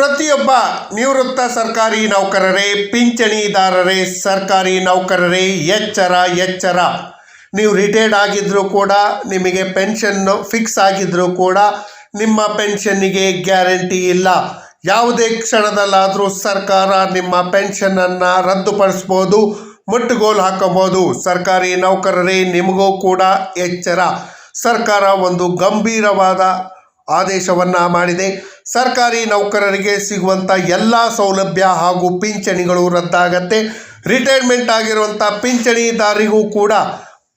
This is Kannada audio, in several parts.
ಪ್ರತಿಯೊಬ್ಬ ನಿವೃತ್ತ ಸರ್ಕಾರಿ ನೌಕರರೇ, ಪಿಂಚಣಿದಾರರೇ, ಸರ್ಕಾರಿ ನೌಕರರೇ, ಎಚ್ಚರ ಎಚ್ಚರ. ನೀವು ರಿಟೈರ್ಡ್ ಆಗಿದ್ದರೂ ಕೂಡ, ನಿಮಗೆ ಪೆನ್ಷನ್ ಫಿಕ್ಸ್ ಆಗಿದ್ದರೂ ಕೂಡ, ನಿಮ್ಮ ಪೆನ್ಷನ್ನಿಗೆ ಗ್ಯಾರಂಟಿ ಇಲ್ಲ. ಯಾವುದೇ ಕ್ಷಣದಲ್ಲಾದರೂ ಸರ್ಕಾರ ನಿಮ್ಮ ಪೆನ್ಷನನ್ನು ರದ್ದುಪಡಿಸ್ಬೋದು, ಮುಟ್ಟುಗೋಲು ಹಾಕಬಹುದು. ಸರ್ಕಾರಿ ನೌಕರರೇ, ನಿಮಗೂ ಕೂಡ ಎಚ್ಚರ. ಸರ್ಕಾರ ಒಂದು ಗಂಭೀರವಾದ ಆದೇಶವನ್ನು ಮಾಡಿದೆ. ಸರ್ಕಾರಿ ನೌಕರರಿಗೆ ಸಿಗುವಂಥ ಎಲ್ಲ ಸೌಲಭ್ಯ ಹಾಗೂ ಪಿಂಚಣಿಗಳು ರದ್ದಾಗತ್ತೆ. ರಿಟೈರ್ಮೆಂಟ್ ಆಗಿರುವಂಥ ಪಿಂಚಣಿದಾರಿಗೂ ಕೂಡ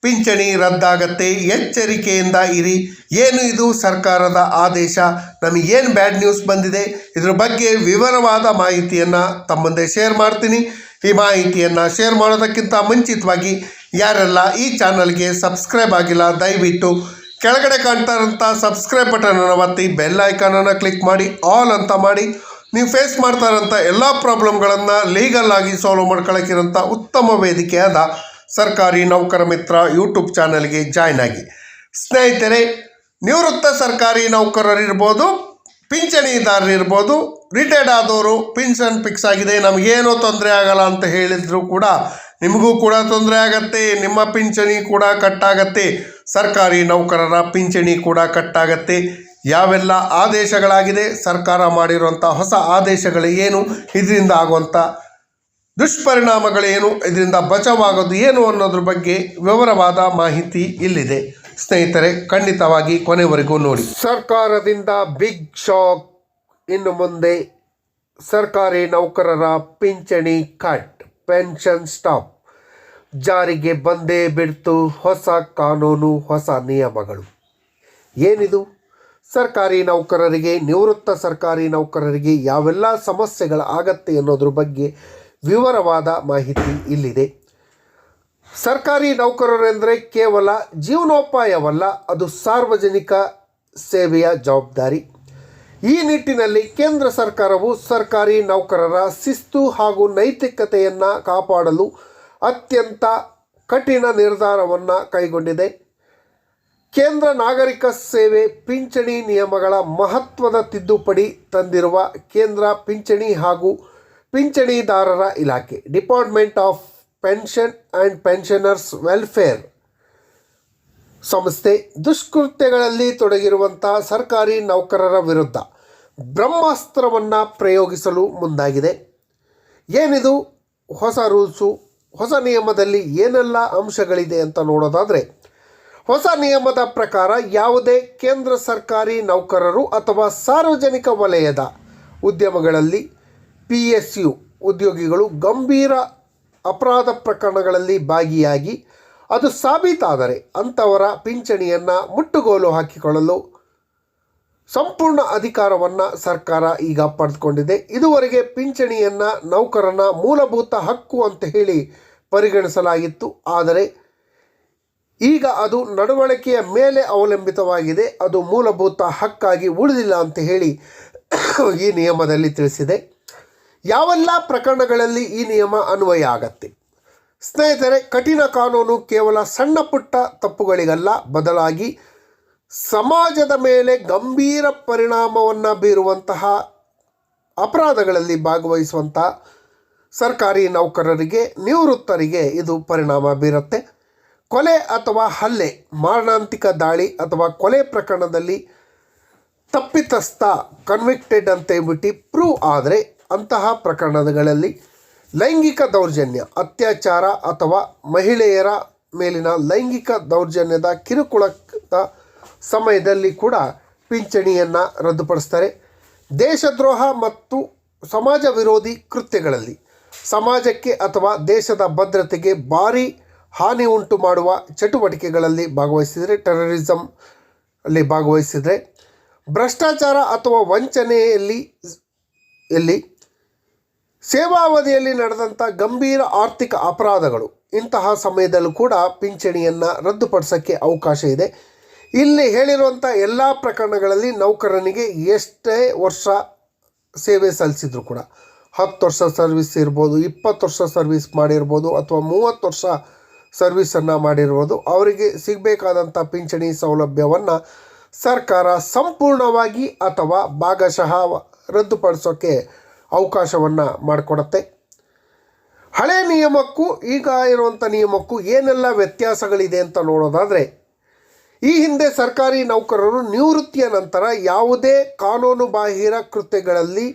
ಪಿಂಚಣಿ ರದ್ದಾಗತ್ತೆ. ಎಚ್ಚರಿಕೆಯಿಂದ ಇರಿ. ಏನು ಇದು ಸರ್ಕಾರದ ಆದೇಶ? ನಮಗೇನು ಬ್ಯಾಡ್ ನ್ಯೂಸ್ ಬಂದಿದೆ? ಇದ್ರ ಬಗ್ಗೆ ವಿವರವಾದ ಮಾಹಿತಿಯನ್ನು ತಮ್ಮ ಶೇರ್ ಮಾಡ್ತೀನಿ. ಈ ಮಾಹಿತಿಯನ್ನು ಶೇರ್ ಮಾಡೋದಕ್ಕಿಂತ ಮುಂಚಿತವಾಗಿ ಯಾರೆಲ್ಲ ಈ ಚಾನಲ್ಗೆ ಸಬ್ಸ್ಕ್ರೈಬ್ ಆಗಿಲ್ಲ, ದಯವಿಟ್ಟು ಕೆಳಗಡೆ ಕಾಣ್ತಾ ಇರೋಂಥ ಸಬ್ಸ್ಕ್ರೈಬ್ ಬಟನನ್ನು ಒತ್ತಿ ಬೆಲ್ ಐಕಾನನ್ನು ಕ್ಲಿಕ್ ಮಾಡಿ ಆಲ್ ಅಂತ ಮಾಡಿ, ನೀವು ಫೇಸ್ ಮಾಡ್ತಾ ಇರೋಂಥ ಎಲ್ಲ ಪ್ರಾಬ್ಲಮ್ಗಳನ್ನು ಲೀಗಲ್ ಆಗಿ ಸಾಲ್ವ್ ಮಾಡ್ಕೊಳ್ಳೋಕ್ಕಿರೋಂಥ ಉತ್ತಮ ವೇದಿಕೆಯಾದ ಸರ್ಕಾರಿ ನೌಕರ ಮಿತ್ರ ಯೂಟ್ಯೂಬ್ ಚಾನಲ್ಗೆ ಜಾಯ್ನ್ ಆಗಿ. ಸ್ನೇಹಿತರೆ, ನಿವೃತ್ತ ಸರ್ಕಾರಿ ನೌಕರರಿರ್ಬೋದು, ಪಿಂಚಣಿದಾರರಿರ್ಬೋದು ರಿಟೈರ್ಡ್ ಆದವರು ಪಿನ್ಷನ್ ಫಿಕ್ಸ್ ಆಗಿದೆ, ನಮಗೇನೋ ತೊಂದರೆ ಆಗಲ್ಲ ಅಂತ ಹೇಳಿದರೂ ಕೂಡ ನಿಮಗೂ ಕೂಡ ತೊಂದರೆ ಆಗತ್ತೆ, ನಿಮ್ಮ ಪಿಂಚಣಿ ಕೂಡ ಕಟ್ಟಾಗತ್ತೆ ಸರ್ಕಾರಿ ನೌಕರರ ಪಿಂಚಣಿ ಕೂಡ ಕಟ್ಟಾಗತ್ತೆ. ಯಾವೆಲ್ಲ ಆದೇಶಗಳಾಗಿದೆ, ಸರ್ಕಾರ ಮಾಡಿರುವಂಥ ಹೊಸ ಆದೇಶಗಳು ಏನು ಇದರಿಂದ ಆಗುವಂಥ ದುಷ್ಪರಿಣಾಮಗಳೇನು, ಇದರಿಂದ ಬಚಾವಾಗೋದು ಏನು ಅನ್ನೋದ್ರ ಬಗ್ಗೆ ವಿವರವಾದ ಮಾಹಿತಿ ಇಲ್ಲಿದೆ. ಸ್ನೇಹಿತರೆ, ಖಂಡಿತವಾಗಿ ಕೊನೆವರೆಗೂ ನೋಡಿ. ಸರ್ಕಾರದಿಂದ ಬಿಗ್ ಶಾಕ್, ಇನ್ನು ಮುಂದೆ ಸರ್ಕಾರಿ ನೌಕರರ ಪಿಂಚಣಿ ಕಟ್, ಪೆನ್ಷನ್ ಸ್ಟಾಪ್. ಜಾರಿಗೆ ಬಂದೇ ಬಿಡ್ತು ಹೊಸ ಕಾನೂನು, ಹೊಸ ನಿಯಮಗಳು. ಏನಿದು? ಸರ್ಕಾರಿ ನೌಕರರಿಗೆ, ನಿವೃತ್ತ ಸರ್ಕಾರಿ ನೌಕರರಿಗೆ ಯಾವೆಲ್ಲ ಸಮಸ್ಯೆಗಳು ಆಗತ್ತೆ ಅನ್ನೋದ್ರ ಬಗ್ಗೆ ವಿವರವಾದ ಮಾಹಿತಿ ಇಲ್ಲಿದೆ. ಸರ್ಕಾರಿ ನೌಕರರೆಂದರೆ ಕೇವಲ ಜೀವನೋಪಾಯವಲ್ಲ, ಅದು ಸಾರ್ವಜನಿಕ ಸೇವೆಯ ಜವಾಬ್ದಾರಿ. ಈ ನಿಟ್ಟಿನಲ್ಲಿ ಕೇಂದ್ರ ಸರ್ಕಾರವು ಸರ್ಕಾರಿ ನೌಕರರ ಶಿಸ್ತು ಹಾಗೂ ನೈತಿಕತೆಯನ್ನು ಕಾಪಾಡಲು ಅತ್ಯಂತ ಕಠಿಣ ನಿರ್ಧಾರವನ್ನು ಕೈಗೊಂಡಿದೆ. ಕೇಂದ್ರ ನಾಗರಿಕ ಸೇವೆ ಪಿಂಚಣಿ ನಿಯಮಗಳ ಮಹತ್ವದ ತಿದ್ದುಪಡಿ ತಂದಿರುವ ಕೇಂದ್ರ ಪಿಂಚಣಿ ಹಾಗೂ ಪಿಂಚಣಿದಾರರ ಇಲಾಖೆ, department of pension and pensioners welfare ಸಂಸ್ಥೆ, ದುಷ್ಕೃತ್ಯಗಳಲ್ಲಿ ತೊಡಗಿರುವಂಥ ಸರ್ಕಾರಿ ನೌಕರರ ವಿರುದ್ಧ ಬ್ರಹ್ಮಾಸ್ತ್ರವನ್ನು ಪ್ರಯೋಗಿಸಲು ಮುಂದಾಗಿದೆ. ಏನಿದು? ಹೊಸ ರೂಲ್ಸು ಹೊಸ ನಿಯಮದಲ್ಲಿ ಏನೆಲ್ಲ ಅಂಶಗಳಿದೆ ಅಂತ ನೋಡೋದಾದರೆ, ಹೊಸ ನಿಯಮದ ಪ್ರಕಾರ ಯಾವುದೇ ಕೇಂದ್ರ ಸರ್ಕಾರಿ ನೌಕರರು ಅಥವಾ ಸಾರ್ವಜನಿಕ ವಲಯದ ಉದ್ಯಮಗಳಲ್ಲಿ ಪಿ ಎಸ್ ಯು ಉದ್ಯೋಗಿಗಳು ಗಂಭೀರ ಅಪರಾಧ ಪ್ರಕರಣಗಳಲ್ಲಿ ಭಾಗಿಯಾಗಿ ಅದು ಸಾಬೀತಾದರೆ ಅಂಥವರ ಪಿಂಚಣಿಯನ್ನು ಮುಟ್ಟುಗೋಲು ಹಾಕಿಕೊಳ್ಳಲು ಸಂಪೂರ್ಣ ಅಧಿಕಾರವನ್ನು ಸರ್ಕಾರ ಈಗ ಪಡೆದುಕೊಂಡಿದೆ. ಇದುವರೆಗೆ ಪಿಂಚಣಿಯನ್ನು ನೌಕರನ ಮೂಲಭೂತ ಹಕ್ಕು ಅಂತ ಹೇಳಿ ಪರಿಗಣಿಸಲಾಗಿತ್ತು. ಆದರೆ ಈಗ ಅದು ನಡವಳಿಕೆಯ ಮೇಲೆ ಅವಲಂಬಿತವಾಗಿದೆ. ಅದು ಮೂಲಭೂತ ಹಕ್ಕಾಗಿ ಉಳಿದಿಲ್ಲ ಅಂತ ಹೇಳಿ ಈ ನಿಯಮದಲ್ಲಿ ತಿಳಿಸಿದೆ. ಯಾವೆಲ್ಲ ಪ್ರಕರಣಗಳಲ್ಲಿ ಈ ನಿಯಮ ಅನ್ವಯ ಆಗತ್ತೆ? ಸ್ನೇಹಿತರೆ, ಕಠಿಣ ಕಾನೂನು ಕೇವಲ ಸಣ್ಣ ಪುಟ್ಟ ತಪ್ಪುಗಳಿಗಲ್ಲ. ಬದಲಾಗಿ ಸಮಾಜದ ಮೇಲೆ ಗಂಭೀರ ಪರಿಣಾಮವನ್ನು ಬೀರುವಂತಹ ಅಪರಾಧಗಳಲ್ಲಿ ಭಾಗವಹಿಸುವಂಥ ಸರ್ಕಾರಿ ನೌಕರರಿಗೆ, ನಿವೃತ್ತರಿಗೆ ಇದು ಪರಿಣಾಮ ಬೀರುತ್ತೆ. ಕೊಲೆ ಅಥವಾ ಹಲ್ಲೆ, ಮಾರಣಾಂತಿಕ ದಾಳಿ ಅಥವಾ ಕೊಲೆ ಪ್ರಕರಣದಲ್ಲಿ ತಪ್ಪಿತಸ್ಥ ಕನ್ವಿಕ್ಟೆಡ್ ಅಂತ ಹೇಳ್ಬಿಟ್ಟು ಪ್ರೂವ್ ಆದರೆ ಅಂತಹ ಪ್ರಕರಣಗಳಲ್ಲಿ ಲೈಂಗಿಕ ದೌರ್ಜನ್ಯ, ಅತ್ಯಾಚಾರ ಅಥವಾ ಮಹಿಳೆಯರ ಮೇಲಿನ ಲೈಂಗಿಕ ದೌರ್ಜನ್ಯದ ಕಿರುಕುಳದ ಸಮಯದಲ್ಲಿ ಕೂಡ ಪಿಂಚಣಿಯನ್ನು ರದ್ದುಪಡಿಸ್ತಾರೆ. ದೇಶದ್ರೋಹ ಮತ್ತು ಸಮಾಜ ವಿರೋಧಿ ಕೃತ್ಯಗಳಲ್ಲಿ ಸಮಾಜಕ್ಕೆ ಅಥವಾ ದೇಶದ ಭದ್ರತೆಗೆ ಭಾರಿ ಹಾನಿ ಉಂಟು ಮಾಡುವ ಚಟುವಟಿಕೆಗಳಲ್ಲಿ ಭಾಗವಹಿಸಿದರೆ ಟೆರರಿಸಮ್ ಅಲ್ಲಿ ಭಾಗವಹಿಸಿದರೆ, ಭ್ರಷ್ಟಾಚಾರ ಅಥವಾ ವಂಚನೆಯಲ್ಲಿ ಎಲ್ಲಿ ಸೇವಾವಧಿಯಲ್ಲಿ ನಡೆದಂಥ ಗಂಭೀರ ಆರ್ಥಿಕ ಅಪರಾಧಗಳು ಇಂತಹ ಸಮಯದಲ್ಲೂ ಕೂಡ ಪಿಂಚಣಿಯನ್ನು ರದ್ದುಪಡಿಸೋಕ್ಕೆ ಅವಕಾಶ ಇದೆ. ಇಲ್ಲಿ ಹೇಳಿರುವಂಥ ಎಲ್ಲ ಪ್ರಕರಣಗಳಲ್ಲಿ ನೌಕರನಿಗೆ ಎಷ್ಟೇ ವರ್ಷ ಸೇವೆ ಸಲ್ಲಿಸಿದ್ರು ಕೂಡ, ಹತ್ತು ವರ್ಷ ಸರ್ವಿಸ್ ಇರ್ಬೋದು, ಇಪ್ಪತ್ತು ವರ್ಷ ಸರ್ವಿಸ್ ಮಾಡಿರ್ಬೋದು ಅಥವಾ ಮೂವತ್ತು ವರ್ಷ ಸರ್ವಿಸನ್ನು ಮಾಡಿರ್ಬೋದು, ಅವರಿಗೆ ಸಿಗಬೇಕಾದಂಥ ಪಿಂಚಣಿ ಸೌಲಭ್ಯವನ್ನು ಸರ್ಕಾರ ಸಂಪೂರ್ಣವಾಗಿ ಅಥವಾ ಭಾಗಶಃ ರದ್ದುಪಡಿಸೋಕ್ಕೆ ಅವಕಾಶವನ್ನು ಮಾಡಿಕೊಡುತ್ತೆ. ಹಳೆ ನಿಯಮಕ್ಕೂ ಈಗ ಇರುವಂಥ ನಿಯಮಕ್ಕೂ ಏನೆಲ್ಲ ವ್ಯತ್ಯಾಸಗಳಿದೆ ಅಂತ ನೋಡೋದಾದರೆ ಈ ಹಿಂದೆ ಸರ್ಕಾರಿ ನೌಕರರು ನಿವೃತ್ತಿಯ ನಂತರ ಯಾವುದೇ ಕಾನೂನು ಬಾಹಿರ ಕೃತ್ಯಗಳಲ್ಲಿ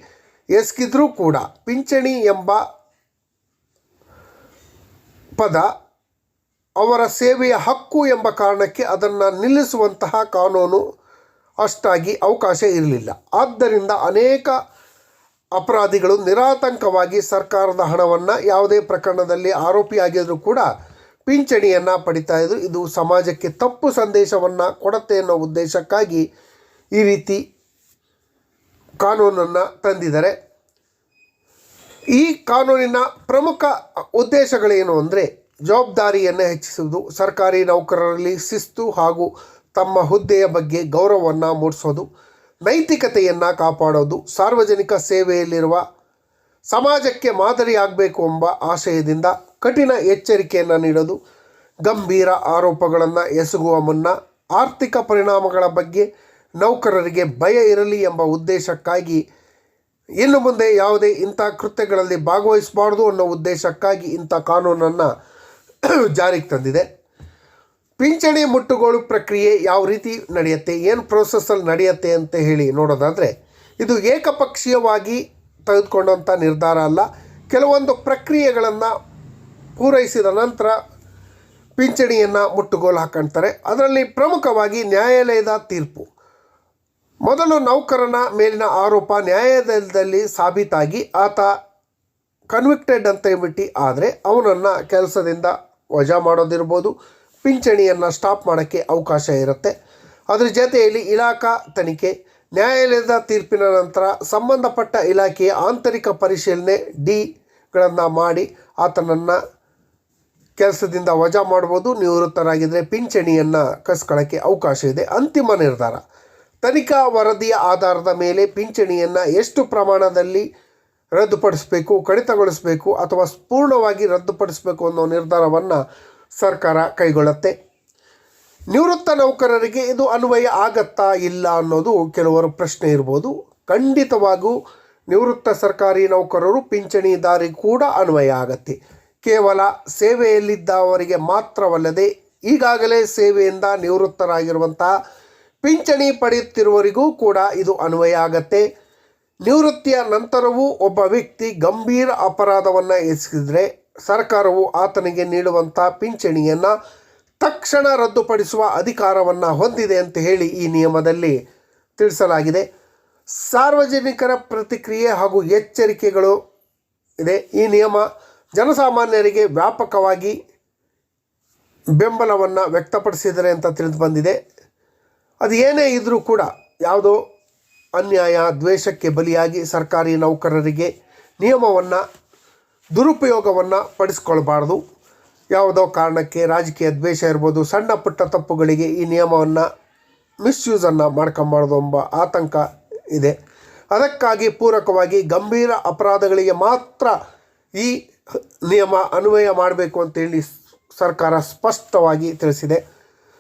ಎಸಗಿದ್ರೂ ಕೂಡ ಪಿಂಚಣಿ ಎಂಬ ಪದ ಅವರ ಸೇವೆಯ ಹಕ್ಕು ಎಂಬ ಕಾರಣಕ್ಕೆ ಅದನ್ನು ನಿಲ್ಲಿಸುವಂತಹ ಕಾನೂನು ಅಷ್ಟಾಗಿ ಅವಕಾಶ ಇರಲಿಲ್ಲ. ಆದ್ದರಿಂದ ಅನೇಕ ಅಪರಾಧಿಗಳು ನಿರಾತಂಕವಾಗಿ ಸರ್ಕಾರದ ಹಣವನ್ನು ಯಾವುದೇ ಪ್ರಕರಣದಲ್ಲಿ ಆರೋಪಿಯಾಗಿದ್ದರೂ ಕೂಡ ಪಿಂಚಣಿಯನ್ನು ಪಡಿತಾ ಇದ್ರು. ಇದು ಸಮಾಜಕ್ಕೆ ತಪ್ಪು ಸಂದೇಶವನ್ನು ಕೊಡತ್ತೆ ಅನ್ನೋ ಉದ್ದೇಶಕ್ಕಾಗಿ ಈ ರೀತಿ ಕಾನೂನನ್ನು ತಂದಿದ್ದಾರೆ. ಈ ಕಾನೂನಿನ ಪ್ರಮುಖ ಉದ್ದೇಶಗಳೇನು ಅಂದರೆ ಜವಾಬ್ದಾರಿಯನ್ನು ಹೆಚ್ಚಿಸುವುದು, ಸರ್ಕಾರಿ ನೌಕರರಲ್ಲಿ ಶಿಸ್ತು ಹಾಗೂ ತಮ್ಮ ಹುದ್ದೆಯ ಬಗ್ಗೆ ಗೌರವವನ್ನು ಮೂಡಿಸೋದು, ನೈತಿಕತೆಯನ್ನು ಕಾಪಾಡೋದು, ಸಾರ್ವಜನಿಕ ಸೇವೆಯಲ್ಲಿರುವ ಸಮಾಜಕ್ಕೆ ಮಾದರಿಯಾಗಬೇಕು ಎಂಬ ಆಶಯದಿಂದ ಕಠಿಣ ಎಚ್ಚರಿಕೆಯನ್ನು ನೀಡೋದು, ಗಂಭೀರ ಆರೋಪಗಳನ್ನು ಎಸಗುವ ಮುನ್ನ ಆರ್ಥಿಕ ಪರಿಣಾಮಗಳ ಬಗ್ಗೆ ನೌಕರರಿಗೆ ಭಯ ಇರಲಿ ಎಂಬ ಉದ್ದೇಶಕ್ಕಾಗಿ, ಇನ್ನು ಮುಂದೆ ಯಾವುದೇ ಇಂಥ ಕೃತ್ಯಗಳಲ್ಲಿ ಭಾಗವಹಿಸಬಾರ್ದು ಅನ್ನೋ ಉದ್ದೇಶಕ್ಕಾಗಿ ಇಂಥ ಕಾನೂನನ್ನು ಜಾರಿಗೆ ತಂದಿದೆ. ಪಿಂಚಣಿ ಮುಟ್ಟುಗೋಲು ಪ್ರಕ್ರಿಯೆ ಯಾವ ರೀತಿ ನಡೆಯುತ್ತೆ, ಏನು ಪ್ರೋಸೆಸ್ಸಲ್ಲಿ ನಡೆಯುತ್ತೆ ಅಂತ ಹೇಳಿ ನೋಡೋದಾದರೆ, ಇದು ಏಕಪಕ್ಷೀಯವಾಗಿ ತೆಗೆದುಕೊಂಡಂಥ ನಿರ್ಧಾರ ಅಲ್ಲ. ಕೆಲವೊಂದು ಪ್ರಕ್ರಿಯೆಗಳನ್ನು ಪೂರೈಸಿದ ನಂತರ ಪಿಂಚಣಿಯನ್ನು ಮುಟ್ಟುಗೋಲು ಹಾಕೊಳ್ತಾರೆ ಅದರಲ್ಲಿ ಪ್ರಮುಖವಾಗಿ ನ್ಯಾಯಾಲಯದ ತೀರ್ಪು. ಮೊದಲು ನೌಕರನ ಮೇಲಿನ ಆರೋಪ ನ್ಯಾಯಾಲಯದಲ್ಲಿ ಸಾಬೀತಾಗಿ ಆತ ಕನ್ವಿಕ್ಟೆಡ್ ಅಂತ ಹೇಳ್ಬಿಟ್ಟು, ಆದರೆ ಅವನನ್ನು ಕೆಲಸದಿಂದ ವಜಾ ಮಾಡೋದಿರ್ಬೋದು, ಪಿಂಚಣಿಯನ್ನು ಸ್ಟಾಪ್ ಮಾಡೋಕ್ಕೆ ಅವಕಾಶ ಇರುತ್ತೆ. ಅದರ ಜೊತೆಯಲ್ಲಿ ಇಲಾಖಾ ತನಿಖೆ, ನ್ಯಾಯಾಲಯದ ತೀರ್ಪಿನ ನಂತರ ಸಂಬಂಧಪಟ್ಟ ಇಲಾಖೆಯ ಆಂತರಿಕ ಪರಿಶೀಲನೆ ಡಿಗಳನ್ನು ಮಾಡಿ ಆತನನ್ನು ಕೆಲಸದಿಂದ ವಜಾ ಮಾಡ್ಬೋದು ನಿವೃತ್ತರಾಗಿದ್ದರೆ ಪಿಂಚಣಿಯನ್ನು ಕಸ್ಕೊಳ್ಳೋಕ್ಕೆ ಅವಕಾಶ ಇದೆ. ಅಂತಿಮ ನಿರ್ಧಾರ. ತನಿಖಾ ವರದಿಯ ಆಧಾರದ ಮೇಲೆ ಪಿಂಚಣಿಯನ್ನು ಎಷ್ಟು ಪ್ರಮಾಣದಲ್ಲಿ ರದ್ದುಪಡಿಸಬೇಕು, ಕಡಿತಗೊಳಿಸಬೇಕು ಅಥವಾ ಪೂರ್ಣವಾಗಿ ರದ್ದುಪಡಿಸಬೇಕು ಅನ್ನೋ ನಿರ್ಧಾರವನ್ನು ಸರ್ಕಾರ ಕೈಗೊಳ್ಳುತ್ತೆ. ನಿವೃತ್ತ ನೌಕರರಿಗೆ ಇದು ಅನ್ವಯ ಆಗತ್ತಾ ಇಲ್ಲ ಅನ್ನೋದು ಕೆಲವರು ಪ್ರಶ್ನೆ ಇರ್ಬೋದು. ಖಂಡಿತವಾಗೂ ನಿವೃತ್ತ ಸರ್ಕಾರಿ ನೌಕರರು ಪಿಂಚಣಿದಾರಿ ಕೂಡ ಅನ್ವಯ ಆಗತ್ತೆ. ಕೇವಲ ಸೇವೆಯಲ್ಲಿದ್ದವರಿಗೆ ಮಾತ್ರವಲ್ಲದೆ ಈಗಾಗಲೇ ಸೇವೆಯಿಂದ ನಿವೃತ್ತರಾಗಿರುವಂತಹ ಪಿಂಚಣಿ ಪಡೆಯುತ್ತಿರುವವರಿಗೂ ಕೂಡ ಇದು ಅನ್ವಯ ಆಗತ್ತೆ. ನಿವೃತ್ತಿಯ ನಂತರವೂ ಒಬ್ಬ ವ್ಯಕ್ತಿ ಗಂಭೀರ ಅಪರಾಧವನ್ನು ಎಸಗಿದರೆ ಸರ್ಕಾರವು ಆತನಿಗೆ ನೀಡುವಂಥ ಪಿಂಚಣಿಯನ್ನು ತಕ್ಷಣ ರದ್ದುಪಡಿಸುವ ಅಧಿಕಾರವನ್ನು ಹೊಂದಿದೆ ಅಂತ ಹೇಳಿ ಈ ನಿಯಮದಲ್ಲಿ ತಿಳಿಸಲಾಗಿದೆ. ಸಾರ್ವಜನಿಕರ ಪ್ರತಿಕ್ರಿಯೆ ಹಾಗೂ ಎಚ್ಚರಿಕೆಗಳು ಇದೆ. ಈ ನಿಯಮ ಜನಸಾಮಾನ್ಯರಿಗೆ ವ್ಯಾಪಕವಾಗಿ ಬೆಂಬಲವನ್ನು ವ್ಯಕ್ತಪಡಿಸಿದ್ದಾರೆ ಅಂತ ತಿಳಿದು ಬಂದಿದೆ. ಅದು ಏನೇ ಇದ್ದರೂ ಕೂಡ ಯಾವುದೋ ಅನ್ಯಾಯ, ದ್ವೇಷಕ್ಕೆ ಬಲಿಯಾಗಿ ಸರ್ಕಾರಿ ನೌಕರರಿಗೆ ನಿಯಮವನ್ನು, ದುರುಪಯೋಗವನ್ನು ಪಡಿಸ್ಕೊಳ್ಬಾರ್ದು. ಯಾವುದೋ ಕಾರಣಕ್ಕೆ ರಾಜಕೀಯ ದ್ವೇಷ ಇರ್ಬೋದು, ಸಣ್ಣ ಪುಟ್ಟ ತಪ್ಪುಗಳಿಗೆ ಈ ನಿಯಮವನ್ನು ಮಿಸ್ಯೂಸನ್ನು ಮಾಡ್ಕೊಂಬಾರ್ದು ಎಂಬ ಆತಂಕ ಇದೆ. ಅದಕ್ಕಾಗಿ ಪೂರಕವಾಗಿ ಗಂಭೀರ ಅಪರಾಧಗಳಿಗೆ ಮಾತ್ರ ಈ ನಿಯಮ ಅನ್ವಯ ಮಾಡಬೇಕು ಅಂತೇಳಿ ಸರ್ಕಾರ ಸ್ಪಷ್ಟವಾಗಿ ತಿಳಿಸಿದೆ.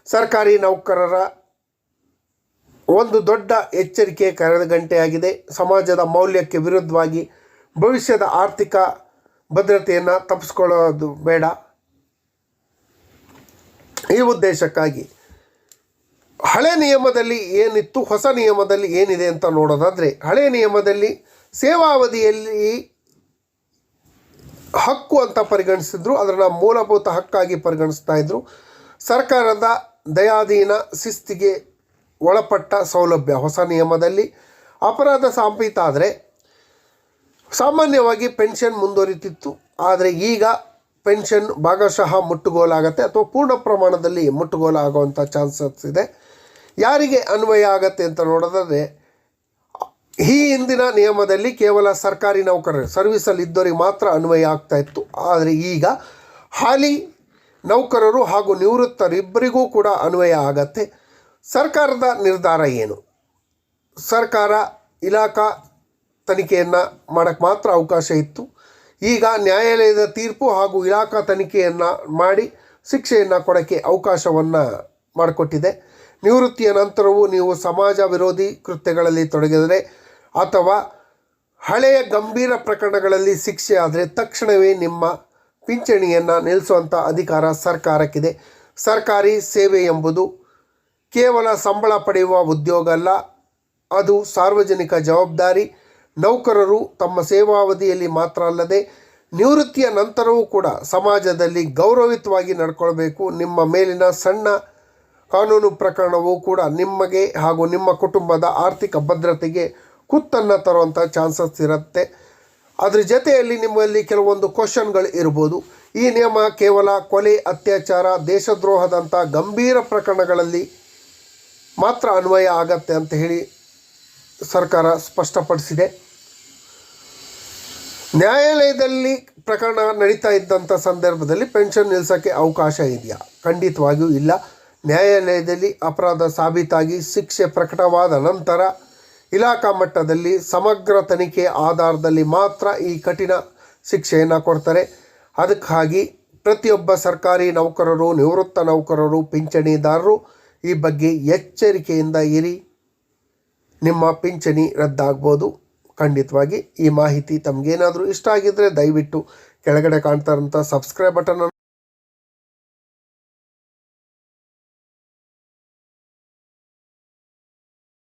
ಸರ್ಕಾರಿ ನೌಕರರ ಒಂದು ದೊಡ್ಡ ಎಚ್ಚರಿಕೆ ಕರೆದ ಗಂಟೆಯಾಗಿದೆ. ಸಮಾಜದ ಮೌಲ್ಯಕ್ಕೆ ವಿರುದ್ಧವಾಗಿ ಭವಿಷ್ಯದ ಆರ್ಥಿಕ ಭದ್ರತೆಯನ್ನು ತಪ್ಪಿಸ್ಕೊಳ್ಳೋದು ಬೇಡ. ಈ ಉದ್ದೇಶಕ್ಕಾಗಿ ಹಳೆ ನಿಯಮದಲ್ಲಿ ಏನಿತ್ತು, ಹೊಸ ನಿಯಮದಲ್ಲಿ ಏನಿದೆ ಅಂತ ನೋಡೋದಾದರೆ, ಹಳೆ ನಿಯಮದಲ್ಲಿ ಸೇವಾವಧಿಯಲ್ಲಿ ಹಕ್ಕು ಅಂತ ಪರಿಗಣಿಸಿದ್ರು, ಅದನ್ನು ಮೂಲಭೂತ ಹಕ್ಕಾಗಿ ಪರಿಗಣಿಸ್ತಾ ಇದ್ದರು ಸರ್ಕಾರದ ದಯಾಧೀನ ಶಿಸ್ತಿಗೆ ಒಳಪಟ್ಟ ಸೌಲಭ್ಯ ಹೊಸ ನಿಯಮದಲ್ಲಿ. ಅಪರಾಧ ಸಾಬೀತ ಆದರೆ ಸಾಮಾನ್ಯವಾಗಿ ಪೆನ್ಷನ್ ಮುಂದುವರಿತಿತ್ತು, ಆದರೆ ಈಗ ಪೆನ್ಷನ್ ಭಾಗಶಃ ಮುಟ್ಟುಗೋಲಾಗತ್ತೆ ಅಥವಾ ಪೂರ್ಣ ಪ್ರಮಾಣದಲ್ಲಿ ಮುಟ್ಟುಗೋಲಾಗುವಂಥ ಚಾನ್ಸಸ್ ಇದೆ. ಯಾರಿಗೆ ಅನ್ವಯ ಆಗತ್ತೆ ಅಂತ ನೋಡೋದಾದರೆ ಈ ಹಿಂದಿನ ನಿಯಮದಲ್ಲಿ ಕೇವಲ ಸರ್ಕಾರಿ ನೌಕರರು ಸರ್ವಿಸಲ್ಲಿ ಇದ್ದವರಿಗೆ ಮಾತ್ರ ಅನ್ವಯ ಆಗ್ತಾ ಇತ್ತು. ಆದರೆ ಈಗ ಹಾಲಿ ನೌಕರರು ಹಾಗೂ ನಿವೃತ್ತರಿಬ್ಬರಿಗೂ ಕೂಡ ಅನ್ವಯ ಆಗತ್ತೆ. ಸರ್ಕಾರದ ನಿರ್ಧಾರ ಏನು? ಸರ್ಕಾರ ಇಲಾಖಾ ತನಿಖೆಯನ್ನು ಮಾಡೋಕ್ಕೆ ಮಾತ್ರ ಅವಕಾಶ ಇತ್ತು. ಈಗ ನ್ಯಾಯಾಲಯದ ತೀರ್ಪು ಹಾಗೂ ಇಲಾಖಾ ತನಿಖೆಯನ್ನು ಮಾಡಿ ಶಿಕ್ಷೆಯನ್ನು ಕೊಡೋಕ್ಕೆ ಅವಕಾಶವನ್ನು ಮಾಡಿಕೊಟ್ಟಿದೆ. ನಿವೃತ್ತಿಯ ನಂತರವೂ ನೀವು ಸಮಾಜ ವಿರೋಧಿ ಕೃತ್ಯಗಳಲ್ಲಿ ತೊಡಗಿದರೆ ಅಥವಾ ಹಳೆಯ ಗಂಭೀರ ಪ್ರಕರಣಗಳಲ್ಲಿ ಶಿಕ್ಷೆ ಆದರೆ ತಕ್ಷಣವೇ ನಿಮ್ಮ ಪಿಂಚಣಿಯನ್ನು ನಿಲ್ಲಿಸುವಂಥ ಅಧಿಕಾರ ಸರ್ಕಾರಕ್ಕಿದೆ. ಸರ್ಕಾರಿ ಸೇವೆ ಎಂಬುದು ಕೇವಲ ಸಂಬಳ ಪಡೆಯುವ ಉದ್ಯೋಗ ಅಲ್ಲ, ಅದು ಸಾರ್ವಜನಿಕ ಜವಾಬ್ದಾರಿ. ನೌಕರರು ತಮ್ಮ ಸೇವಾವಧಿಯಲ್ಲಿ ಮಾತ್ರ ಅಲ್ಲದೆ ನಿವೃತ್ತಿಯ ನಂತರವೂ ಕೂಡ ಸಮಾಜದಲ್ಲಿ ಗೌರವಯುತವಾಗಿ ನಡ್ಕೊಳ್ಬೇಕು. ನಿಮ್ಮ ಮೇಲಿನ ಸಣ್ಣ ಕಾನೂನು ಪ್ರಕರಣವೂ ಕೂಡ ನಿಮಗೆ ಹಾಗೂ ನಿಮ್ಮ ಕುಟುಂಬದ ಆರ್ಥಿಕ ಭದ್ರತೆಗೆ ಕುತ್ತನ್ನು ತರುವಂಥ ಚಾನ್ಸಸ್ ಇರುತ್ತೆ. ಅದ್ರ ಜೊತೆಯಲ್ಲಿ ನಿಮ್ಮಲ್ಲಿ ಕೆಲವೊಂದು ಕ್ವಶನ್ಗಳು ಇರ್ಬೋದು. ಈ ನಿಯಮ ಕೇವಲ ಕೊಲೆ, ಅತ್ಯಾಚಾರ ದೇಶದ್ರೋಹದಂಥ ಗಂಭೀರ ಪ್ರಕರಣಗಳಲ್ಲಿ ಮಾತ್ರ ಅನ್ವಯ ಆಗತ್ತೆ ಅಂತ ಹೇಳಿ ಸರ್ಕಾರ ಸ್ಪಷ್ಟಪಡಿಸಿದೆ. ನ್ಯಾಯಾಲಯದಲ್ಲಿ ಪ್ರಕರಣ ನಡೀತಾ ಇದ್ದಂಥ ಸಂದರ್ಭದಲ್ಲಿ ಪೆನ್ಷನ್ ನಿಲ್ಲಿಸೋಕ್ಕೆ ಅವಕಾಶ ಇದೆಯಾ? ಖಂಡಿತವಾಗಿಯೂ ಇಲ್ಲ. ನ್ಯಾಯಾಲಯದಲ್ಲಿ ಅಪರಾಧ ಸಾಬೀತಾಗಿ ಶಿಕ್ಷೆ ಪ್ರಕಟವಾದ ನಂತರ ಇಲಾಖಾ ಮಟ್ಟದಲ್ಲಿ ಸಮಗ್ರ ತನಿಖೆ ಆಧಾರದಲ್ಲಿ ಮಾತ್ರ ಈ ಕಠಿಣ ಶಿಕ್ಷೆಯನ್ನು ಕೊಡ್ತಾರೆ. ಅದಕ್ಕಾಗಿ ಪ್ರತಿಯೊಬ್ಬ ಸರ್ಕಾರಿ ನೌಕರರು, ನಿವೃತ್ತ ನೌಕರರು, ಪಿಂಚಣಿದಾರರು ಈ ಬಗ್ಗೆ ಎಚ್ಚರಿಕೆಯಿಂದ ಇರಿ. ನಿಮ್ಮ ಪಿಂಚಣಿ ರದ್ದಾಗ್ಬೋದು. ಖಂಡಿತವಾಗಿ ಈ ಮಾಹಿತಿ ತಮಗೇನಾದರೂ ಇಷ್ಟ ಆಗಿದ್ದರೆ ದಯವಿಟ್ಟು ಕೆಳಗಡೆ ಕಾಣ್ತಾ ಇರೋಂಥ ಸಬ್ಸ್ಕ್ರೈಬ್ ಬಟನ್